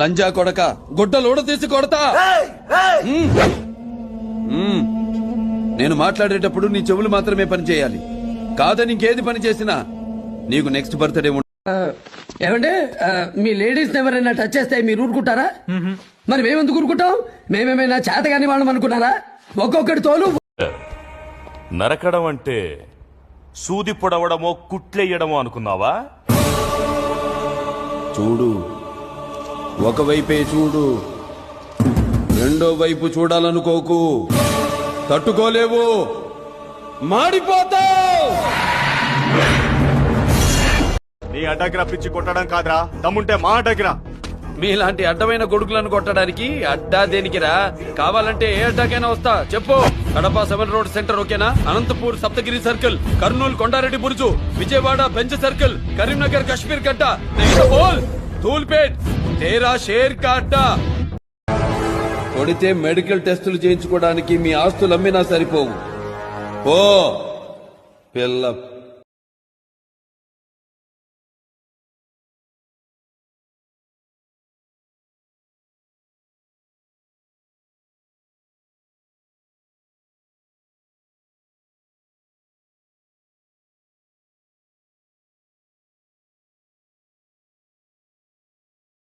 లంజా కొడక గుడ్డలోడ తీసి కొడతా. నేను మాట్లాడేటప్పుడు నీ చెవులు మాత్రమే పని చేయాలి కాదని ఇంకేది పని చేసినా నీకు నెక్స్ట్ బర్త్డే ఏమంటే మీ లేడీస్ ఎవరైనా టచ్ చేస్తే మీరు ఊరుకుంటారా? మరి మేమెందుకు ఊరుకుంటాం? మేమేమైనా చేతగాని వాళ్ళం అనుకున్నారా? ఒక్కొక్కటి తోలు నరకడం అంటే సూది పొడవడమో కుట్లెయ్యడమో అనుకున్నావా? చూడు ఒకవైపే చూడు రెండో వైపు చూడాలనుకోకు. తట్టుకోలేవు. మాడిపోతావు. నీ అడ్డగిరా పిచ్చి కొట్టడం కాదురా. దమ్ముంటే మా అడ్డగిరా. మీలాంటి అడ్డమైన కొడుకులను కొట్టడానికి అడ్డా దేనికిరా? కావాలంటే ఏ అడ్డాకైనా వస్తా. చెప్పు. కడప సెవెన్ రోడ్ సెంటర్ ఓకేనా? Anantapur Saptagiri circle Kurnool Kondareddy Buruju Vijayawada bench circle Karimnagar Kashmir Gadda Dhoolpet తేరా షేర్ కా అడ్డా కొడితే మెడికల్ టెస్టులు చేయించుకోవడానికి మీ ఆస్తులు అమ్మినా సరిపోవు. ఓ పిల్ల